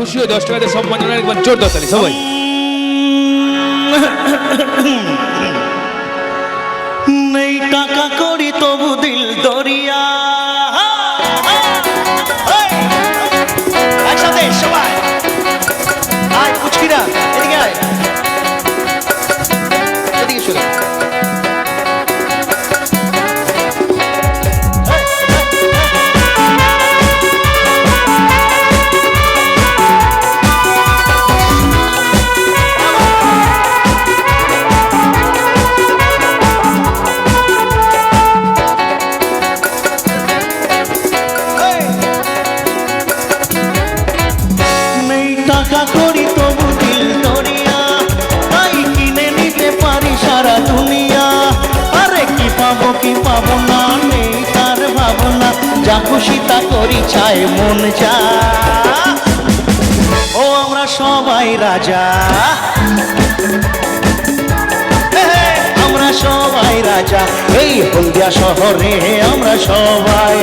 খুশি হয়ে দশ টাকাতে মানে একবার জোর দতালি সবাই। নেই টাকা করি তবু দিল দরিয়া। যা খুশি তা করি চায় মন যা। ও আমরা সবাই রাজা। আমরা সবাই রাজা। এই হলদিয়া শহরে আমরা সবাই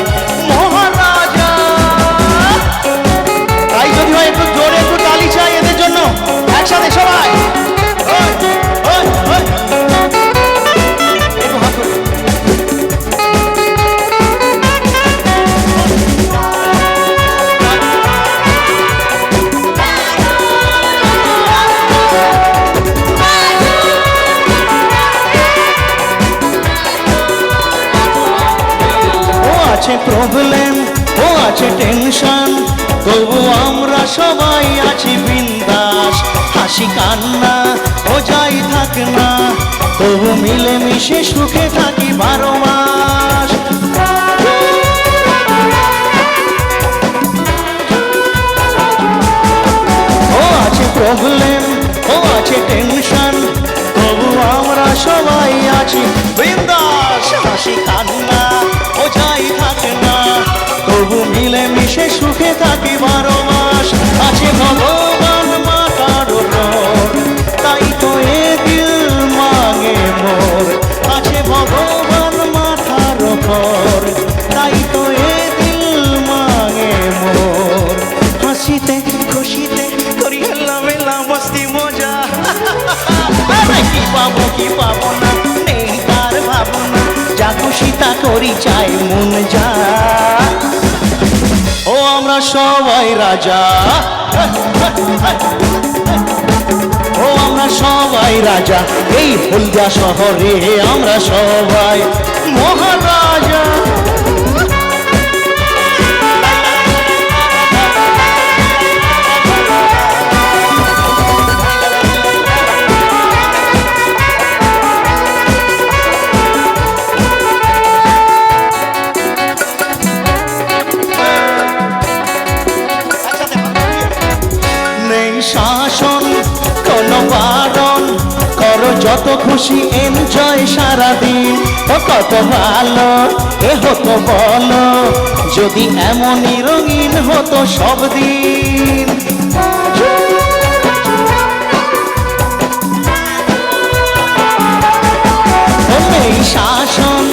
আছে প্রবলেম ও আছে টেনশন তবু আমরা সবাই আছি বিন্দাস। হাসি কান্না, ও যাই থাক না। তবু মিলেমিশে সুখে থাকি বারো মাস। ও আছে প্রবলেম ও আছে টেনশন তবু আমরা সবাই আছি বৃন্দাস। হাসি কান্না পাবো কি পাবো না? তার ভাবনা যা খুশি তা করি, চাই মন যা। ও আমরা সবাই রাজা। ও আমরা সবাই রাজা। এই হলদিয়া শহরে আমরা সবাই মহারাজা। যত খুশি এনজয় সারাদিন। ও কত ভালো, এ হতো বলো, যদি এমনই রঙিন হতো সব দিন শাসন,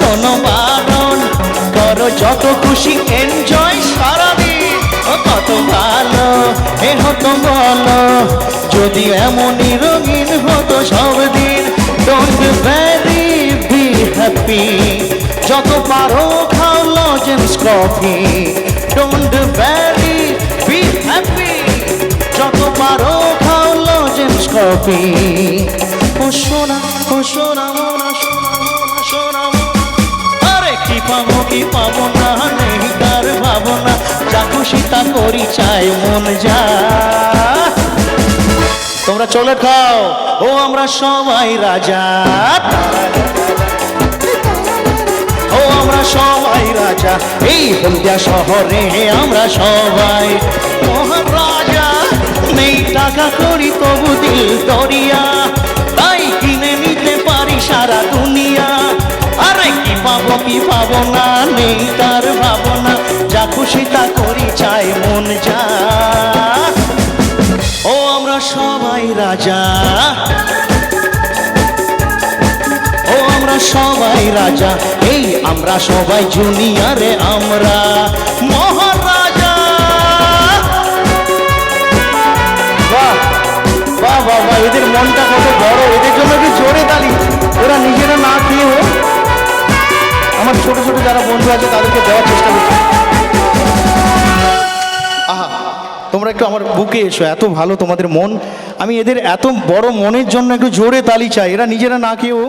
কোনো বারণ করো যত খুশি এনজয় সারাদিন। ও কত এ হতো বলো যদি এমনই রঙিন হতো সব দিন ডোন্ট ভ্যারি বি হ্যাপি যত পারো খাও lozenges coffee don't worry be happy যত পারো খাও লজেন্স কফি ও তা করি চাই মন যা। তোমরা চলে খাও, ও আমরা সবাই রাজা। ও আমরা সবাই রাজা, এই হলদিয়া শহরে আমরা সবাই। মহারাজা নেই টাকা করি তবু দিল দরিয়া। তাই কিনে নিতে পারি সারা দুনিয়া। আরে কি পাবো কি পাবো না, নেই তার ভাবনা। যা খুশি তা করি রাজা। ও আমরা সবাই রাজা, এই আমরা সবাই জুনিয়ারে আমরা মহারাজা। বাহ বাহ বাহ, এদের মনটা কত বড়, এদের জন্য কি জোরে তালি? ওরা নিজেরা না খেয়ে হোক। আমার ছোট ছোট যারা বন্ধু আছে, তাদেরকে দেওয়ার চেষ্টা করছি। তোমরা একটু আমার বুকে এসো, এত ভালো তোমাদের মন। আমি এদের এত বড় মনের জন্য একটু জোরে তালি চাই। এরা নিজেরা না খেয়েও